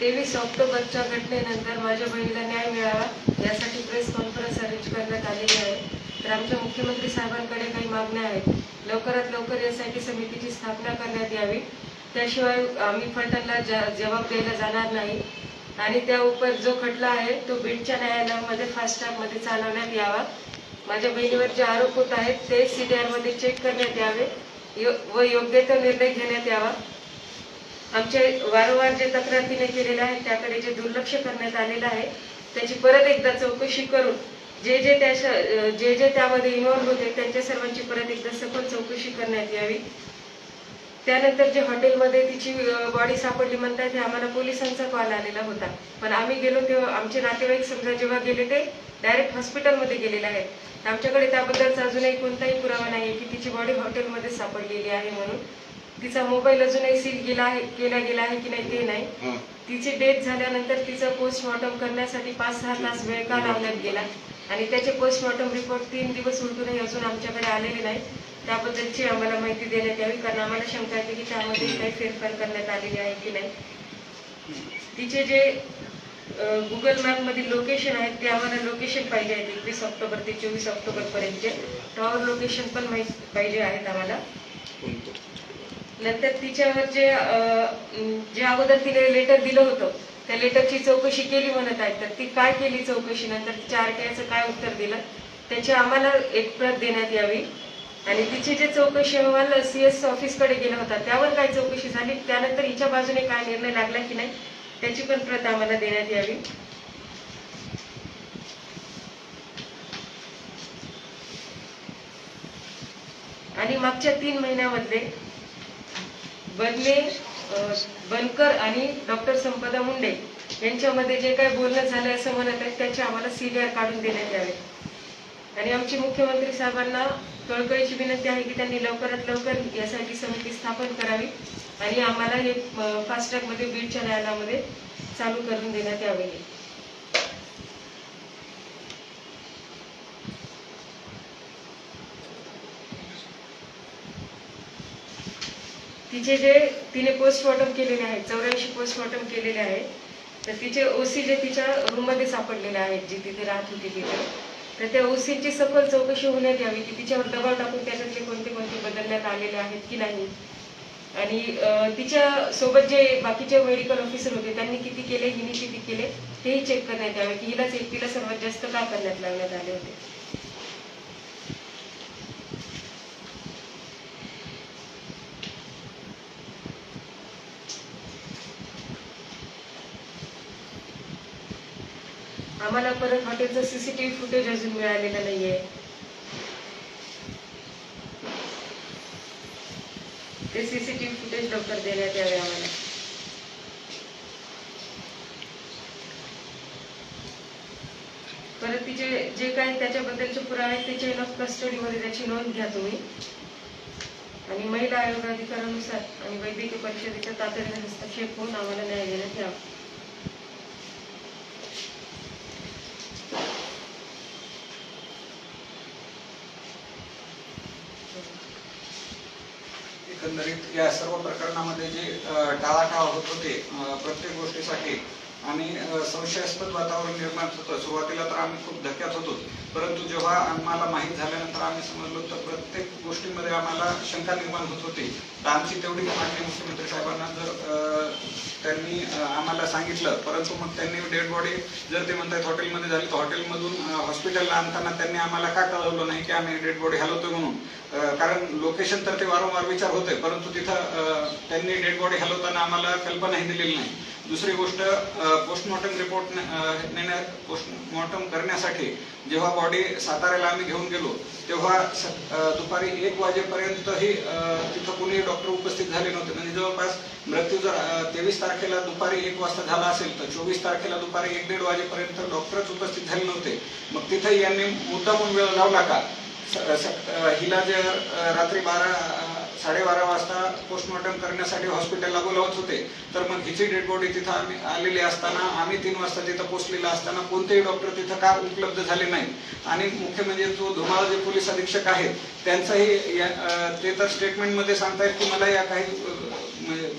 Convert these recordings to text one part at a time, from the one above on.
तेवीस ऑक्टोबरच्या घटनेनंतर माझ्या बहिणीला न्याय मिळावा यासाठी प्रेस कॉन्फरन्स अरेंज करण्यात आलेली आहे. तर आमच्या मुख्यमंत्री साहेबांकडे काही मागण्या आहेत. लवकरात लवकर यासाठी समितीची स्थापना करण्यात यावी. त्याशिवाय आम्ही फलटणला ज जबाब द्यायला जाणार नाही. आणि त्या उपर जो खटला आहे तो बीडच्या न्यायालयामध्ये फास्ट ट्रॅकमध्ये चालवण्यात यावा. माझ्या बहिणीवर जे आरोप होत आहेत ते सी डी आरमध्ये चेक करण्यात यावे. यो- व योग्य तो निर्णय घेण्यात यावा. आमचे वारंवार जे तक्रार तिने आहे त्याकडे जे दुर्लक्ष करण्यात आलेलं आहे त्याची परत एकदा चौकशी करून जे जे त्या जे जे त्यामध्ये इन्व्हॉल्व्ह होते त्यांच्या सर्वांची परत एकदा सखोल चौकशी करण्यात यावी. त्यानंतर जे हॉटेलमध्ये तिची बॉडी सापडली म्हणतात ते आम्हाला पोलिसांचा कॉल आलेला होता. पण आम्ही गेलो तेव्हा आमचे नातेवाईक समजा जेव्हा गेले ते डायरेक्ट हॉस्पिटलमध्ये गेलेले आहेत. आमच्याकडे त्याबद्दलचा अजूनही कोणताही पुरावा नाही की तिची बॉडी हॉटेलमध्ये सापडलेली आहे म्हणून. तिचा मोबाईल अजूनही सील गेला आहे केला गेला आहे की नाही ते नाही. तिची डेथ झाल्यानंतर तिचा पोस्टमॉर्टम करण्यासाठी पाच सहा तास वेळ का लावण्यात गेला. आणि त्याचे पोस्टमॉर्टम रिपोर्ट तीन दिवस उलटूनही अजून आमच्याकडे आलेले नाही. त्याबद्दलची आम्हाला माहिती देण्यात यावी कारण आम्हाला शंका येते की त्यामध्ये काही फेरफार करण्यात आलेली आहे की नाही. तिचे जे गुगल मॅप मधील लोकेशन आहेत ते आम्हाला लोकेशन पाहिजे आहेत एकवीस ऑक्टोबर ते चोवीस ऑक्टोबर पर्यंतचे. टॉवर लोकेशन पण माहीत पाहिजे आहेत आम्हाला? नंतर तिच्यावर जे जे अगोदर तिने लेटर दिलं होतं त्या लेटरची चौकशी केली म्हणत आहेत. तर ती काय केली चौकशी? नंतर तिच्या आरटीआयचं काय उत्तर दिलं? त्याची आम्हाला एक प्रत देण्यात यावी. आणि तिची जे चौकशी अहवाल सी एस ऑफिसकडे गेला होता त्यावर काय चौकशी झाली? त्यानंतर हिच्या बाजूने काय निर्णय लागला की नाही? त्याची पण प्रत आम्हाला देण्यात यावी. आणि मागच्या तीन महिन्यामध्ये बनले बनकर आणि डॉक्टर संपदा मुंडे यांच्यामध्ये जे काही बोलणं झालं असं म्हणत आहेत त्याचे आम्हाला सीडीआर काढून देण्यात यावे. आणि आमची मुख्यमंत्री साहेबांना कळकळीची विनंती आहे की त्यांनी लवकरात लवकर यासाठी समिती स्थापन करावी आणि आम्हाला हे फास्ट ट्रॅकमध्ये बीडच्या न्यायालयामध्ये चालू करून देण्यात यावे. तिचे जे तिने पोस्टमॉर्टम केलेले आहेत चौऱ्याऐंशी पोस्टमॉर्टम केलेले आहेत. तर तिचे ओसी जे तिच्या रूममध्ये सापडलेले आहेत जी तिथे राहत होती तिथे. तर त्या ओसीची सखोल चौकशी होण्यात यावी की तिच्यावर दबाव टाकून त्याच्यातले कोणते कोणते बदलण्यात आलेले आहेत की नाही. आणि तिच्या सोबत जे बाकीचे मेडिकल ऑफिसर होते त्यांनी किती केले हिने किती केले तेही चेक करण्यात यावे की हिलाच एकटीला सर्वात जास्त का करण्यात लावण्यात आले होते. आम्हाला परत हॉटेलचं सीसीटीव्ही फुटेज अजून मिळालेलं नाहीये. ते सीसीटीव्ही फुटेज लवकर देण्यात यावे आम्हाला. परत तिचे जे काही त्याच्याबद्दलचे पुरावे आहेत चेन ऑफ कस्टडीमध्ये त्याची नोंद घ्या तुम्ही. आणि महिला आयोग अधिकारानुसार आणि वैद्यकीय परिषदेच्या तातडीने हस्तक्षेप होऊन आम्हाला न्याय देण्यात यावा. एकंदरीत या सर्व प्रकरणामध्ये जे टाळाटाळ होत होते प्रत्येक गोष्टीसाठी आणि संशयास्पद वातावरण निर्माण होतं सुरुवातीला तर आम्ही खूप धक्क्यात होतो. परंतु जेव्हा आम्हाला माहीत झाल्यानंतर आम्ही समजलो तर प्रत्येक गोष्टीमध्ये आम्हाला शंका निर्माण होत होती. तर आमची तेवढी मागणी मुख्यमंत्री साहेबांना जर त्यांनी आम्हाला सांगितलं परंतु मग त्यांनी डेड बॉडी जर ते म्हणतात हॉटेलमध्ये झाली तर हॉटेलमधून हॉस्पिटलला आणताना त्यांनी आम्हाला का कळवलं नाही की आम्ही डेड बॉडी हलवतो म्हणून? कारण लोकेशन तर ते वारंवार विचार होते परंतु तिथं त्यांनी डेड बॉडी हलवताना आम्हाला कल्पनाही दिलेली नाही. दुसरी गोष्ट पोस्टमॉर्टम रिपोर्ट नेण्या पोस्टमॉर्टम करण्यासाठी जेव्हा बॉडी साताऱ्याला आम्ही घेऊन गेलो तेव्हा स- दुपारी एक वाजेपर्यंतही तिथं कोणी डॉक्टर उपस्थित झाले नव्हते. म्हणजे जवळपास मृत्यू जर तेवीस तारखेला दुपारी एक वाजता झाला असेल तर चोवीस तारखेला दुपारी एक दीड वाजेपर्यंत डॉक्टरच उपस्थित झाले नव्हते. मग तिथं यांनी मुद्दामून वेळ लावला का? स- हिला जर रात्री बारा साडेबारा वाजता पोस्टमॉर्टम करण्यासाठी हॉस्पिटलला बोलावत होते. तर मग हिची डेड बॉडी तिथं आम्ही आलेली असताना आम्ही तीन वाजता तिथं पोचलेला असताना कोणतेही डॉक्टर तिथं का उपलब्ध झाले नाही. आणि मुख्य म्हणजे जो धुमाळ जे पोलीस अधीक्षक आहेत त्यांचंही या- ते तर स्टेटमेंटमध्ये सांगतायत की मला या काही म्हणजे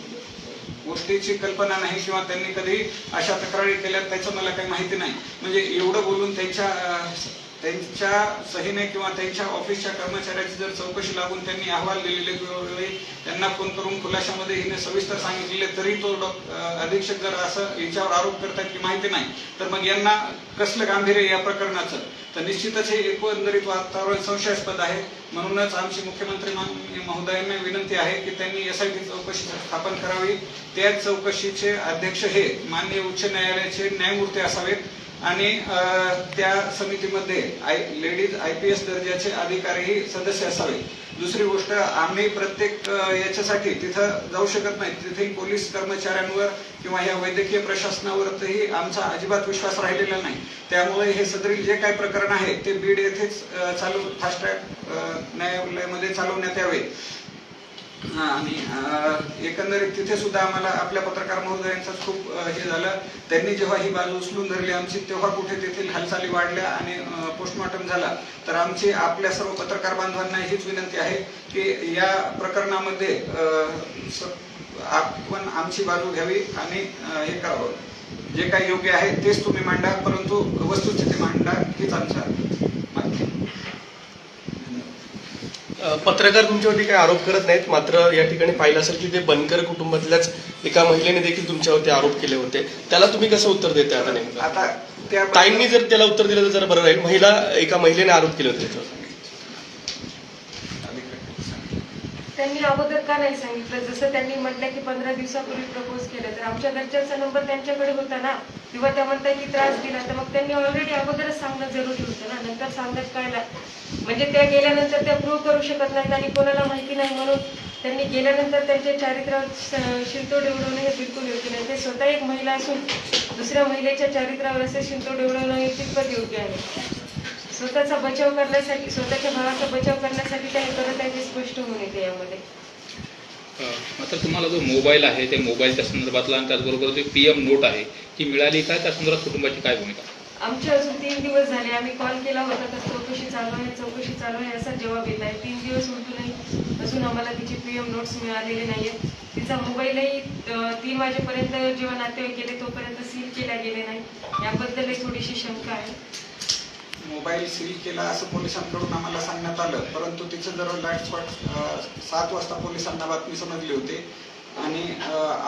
गोष्टीची कल्पना नाही किंवा त्यांनी कधी अशा तक्रारी केल्या त्याचं मला काही माहिती नाही. म्हणजे एवढं बोलून त्यांच्या त्यांच्या सहीने किंवा त्यांच्या ऑफिसच्या कर्मचाऱ्याची जर चौकशी लागून त्यांनी अहवाल दिलेले वेळोवेळी त्यांना फोन करून खुलाशामध्ये हिने सविस्तर सांगितलेले तरी तो डॉक- अधीक्षक जर असं याच्यावर आरोप करतात की माहिती नाही तर मग यांना कसलं गांभीर्य या प्रकरणाचं? तर निश्चितच हे एकंदरीत वातावरण संशयास्पद आहे. म्हणूनच आमची मुख्यमंत्री महोदयांना विनंती आहे की त्यांनी एसआयटी चौकशी स्थापन करावी. त्या चौकशीचे अध्यक्ष हे माननीय उच्च न्यायालयाचे न्यायमूर्ती असावेत. आणि त्या समितीमध्ये I ladies I P S दर्जाचे अधिकारीही सदस्य असावे. दुसरी गोष्ट आम्ही प्रत्येक याच्यासाठी तिथं जाऊ शकत नाही. तिथेही पोलीस कर्मचाऱ्यांवर किंवा या वैद्यकीय प्रशासनावरही आमचा अजिबात विश्वास राहिलेला नाही. त्यामुळे हे सदरील जे काही प्रकरण आहे ते बीड येथेच चालू फास्ट ट्रॅक न्यायालयामध्ये चालवण्यात यावे. हा, आणि एकंदरीत तिथे सुद्धा आम्हाला आपल्या पत्रकार महोदयांचा खूप हे झालं. त्यांनी जेव्हा ही बाजू उचलून धरली आमची तेव्हा कुठे तेथील हालचाली वाढल्या आणि पोस्टमॉर्टम झाला. तर आमची आपल्या सर्व पत्रकार बांधवांना हीच विनंती आहे की या प्रकरणामध्ये स- आपण आमची बाजू घ्यावी आणि हे करावं. जे काही योग्य आहे तेच तुम्ही मांडा परंतु वस्तुस्थिती मांडा हीच आमचा मागणी आहे. अ, पत्रकार तुमच्यावरती काही आरोप करत नाहीत? मात्र या ठिकाणी पाहिलं असेल की ते बनकर कुटुंबातल्याच एका महिलेने देखील तुमच्यावरती आरोप केले होते. त्याला तुम्ही कसं उत्तर देता आता नेमकं? आता त्या ताईंनी जर त्याला उत्तर दिलं तर जरा बरं राहील. महिला एका महिलेने आरोप केले होते त्यांनी अगोदर का नाही सांगितलं? जसं त्यांनी म्हटलं की पंधरा दिवसापूर्वी प्रपोज केलं तर आमच्या घरच्यांचा नंबर त्यांच्याकडे होता ना? किंवा त्या म्हणता की त्रास दिला तर मग त्यांनी ऑलरेडी अगोदरच सांगणं जरुरी होतं ना? नंतर सांगत काय म्हणजे त्या गेल्यानंतर त्या प्रूव्ह करू शकत नाहीत आणि कोणाला माहिती नाही म्हणून त्यांनी गेल्यानंतर त्यांच्या चारित्र्यावर शिंतोड उडवणं हे बिलकुल योग्य नाही. ते स्वतः एक महिला असून दुसऱ्या महिलेच्या चारित्र्यावर असे शिंतोड उडवणं हे कितपत योग्य आहे. स्वतःचा बचाव करण्यासाठी स्वतःच्या भावाचा बचाव करण्यासाठी हे करत आहे ते स्पष्ट होऊन येते यामध्ये. मात्र तुम्हाला जो मोबाईल आहे त्या मोबाईलच्या संदर्भातला आणि त्याचबरोबर जो पी एम नोट आहे ती मिळाली का? त्या संदर्भात कुटुंबाची काय भूमिका? आमचे अजून तीन दिवस झाले आम्ही कॉल केला होता तर चौकशी चालू आहे चौकशी चालू आहे असा जवाब येत आहे. तीन दिवस उलटूनही अजून आम्हाला तिची पी एम नोट्स मिळालेले नाहीये तिचा मोबाईलही तीन वाजेपर्यंत जेव्हा नातेवाईक गेले तोपर्यंत सील केला गेले नाही. याबद्दलही थोडीशी शंका आहे. मोबाईल सील केला असं पोलिसांकडून आम्हाला सांगण्यात आलं. परंतु तिचं जर लाइट स्पॉट सात वाजता पोलिसांना बातमी समजली होती. आणि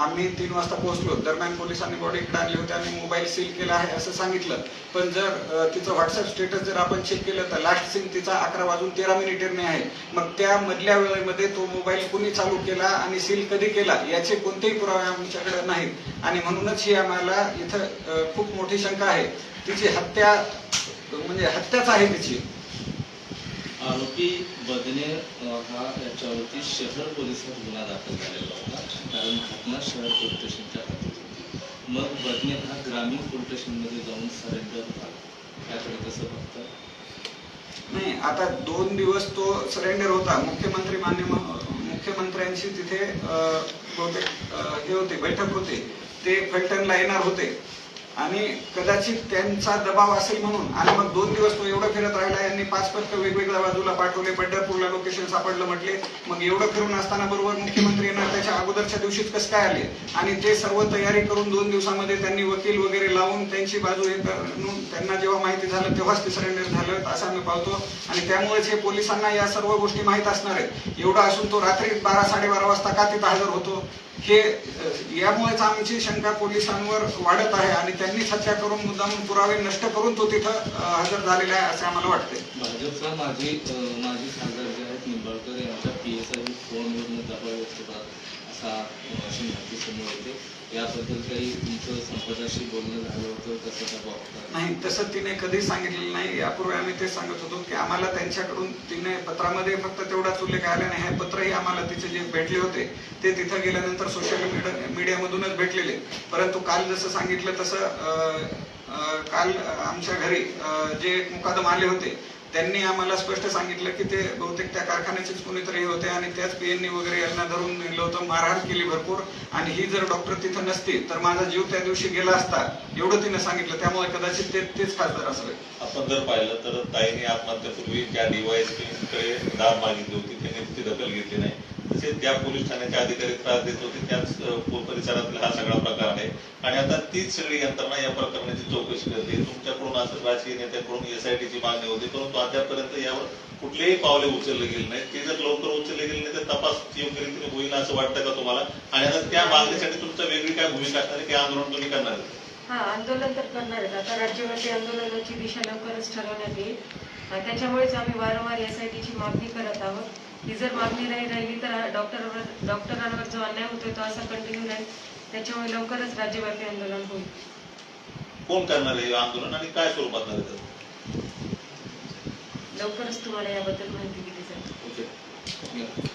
आम्ही तीन वाजता पोहोचलो. दरम्यान पोलिसांनी बॉडी इकडे आणली होती आणि मोबाईल सील केला आहे असं सांगितलं. पण जर तिचं व्हॉट्सअप स्टेटस जर आपण चेक केलं तर लास्ट सीन तिचा अकरा वाजून तेरा मिनिटेने आहे. मग त्या मधल्या वेळेमध्ये तो मोबाईल कुणी चालू केला आणि सील कधी केला याचे कोणतेही पुरावे आमच्याकडे नाहीत. आणि म्हणूनच ही आम्हाला इथं खूप मोठी शंका आहे. तिची हत्या म्हणजे हत्याच आहे तिची. आरोपी बदने अ, हा याच्यावरती शहर पोलिसात गुन्हा दाखल झालेला होता. कारण घटना शहर पोलीस स्टेशनच्या हद्दीत होती. मग बदने हा ग्रामीण पोलीस स्टेशनमध्ये जाऊन सरेंडर झाला. त्याकडे कसं बघतं? नाही आता दोन दिवस तो सरेंडर होता. मुख्यमंत्री मान्य मुख्यमंत्र्यांशी तिथे बहुतेक हे होते बैठक होते. ते फलटणला येणार होते. आणि कदाचित त्यांचा दबाव असेल म्हणून. आणि मग दोन दिवस तो एवढं फिरत राहिला यांनी पाच पथकं वेगवेगळ्या बाजूला पाठवले पंढरपूरला लोकेशन सापडलं म्हटले. मग एवढं फिरून असताना बरोबर मुख्यमंत्री येणार त्याच्या अगोदरच्या दिवशीच कसं काय आले? आणि ते सर्व तयारी करून दोन दिवसामध्ये त्यांनी वकील वगैरे लावून त्यांची बाजू हे करून त्यांना जेव्हा माहिती झालं तेव्हाच ते सरेंडर झालं असं आम्ही पाहतो. आणि त्यामुळेच हे पोलिसांना या सर्व गोष्टी माहीत असणार आहेत. एवढं असून तो रात्री बारा साडेबारा वाजता का तिथं हजर होतो? हे यामुळेच आमची शंका पोलिसांवर वाढत आहे आणि त्यांनीच हत्या करून मुद्दामून पुरावे नष्ट करून तो तिथं हजर झालेला आहे असे आम्हाला वाटते भाजपचा माझी माझी खासदार जे आहेत निंबाळकर यांच्या पी एस आय फोनवरून दबाव येत असा अशी माहिती समोर येते. याबद्दल काही तुमचं संपदाशी बोलणं झालं होतं कसं नाही तसं तिने कधीच सांगितलेलं नाही. यापूर्वी आम्ही ते सांगत होतो की आम्हाला त्यांच्याकडून तिने पत्रामध्ये फक्त तेवढाच उल्लेख आला नाही. हे पत्रही आम्हाला तिचे जे भेटले होते ते तिथं गेल्यानंतर सोशल मीडिया मीडियामधूनच भेटलेले. परंतु काल जसं सांगितलं तसं काल आमच्या घरी जे मुकादम आले होते त्यांनी आम्हाला स्पष्ट सांगितलं की ते बहुतेक त्या कारखान्याचेच कोणीतरी होते आणि त्याच पीएननी वगैरे यांना धरून नेलं होतं मारहाण केली भरपूर. आणि ही जर डॉक्टर तिथं नसती तर माझा जीव त्या दिवशी गेला असता एवढं तिने सांगितलं. त्यामुळे कदाचित ते तेच खासदार असावे. आपण जर पाहिलं तर ताईने आत्महत्येपूर्वी ज्या डीवायएसपीकडे दाब मागितली होती. त्यांनी ती दखल घेतली नाही. तसेच ज्या पोलीस ठाण्याचे अधिकारी त्रास देत होते त्याच परिसरातला परिसरातील हा सगळा प्रकार आहे. आणि आता तीच सगळी यंत्रणा या प्रकरणाची चौकशी करते. तुमच्याकडून असं राजकीय नेत्याकडून एसआयटीची मागणी होती परंतु अद्यापर्यंत यावर कुठलेही पावले उचलले गेले नाहीत. ते जर लवकर उचलले गेले नाही तर तपास योग्य रीतीने होईल असं वाटतं का तुम्हाला? आणि आता त्या मागणीसाठी तुमचं वेगळी काय भूमिका असणार की आंदोलन तुम्ही करणार आहे? हा आंदोलन तर करणार आहेत आता राज्यव्यापी आंदोलनाची दिशा लवकरच ठरवण्यात येईल. त्याच्यामुळेच आम्ही वारंवार एस आय टीची मागणी करत आहोत. ही जर मागणी नाही राहिली तर डॉक्टरवर डॉक्टरांवर जो अन्याय होतोय तो असा कंटिन्यू राहील. त्याच्यामुळे लवकरच राज्यव्यापी आंदोलन होईल. कोण करणार आहे आंदोलन आणि काय स्वरूपात? लवकरच तुम्हाला याबद्दल माहिती दिली जाईल.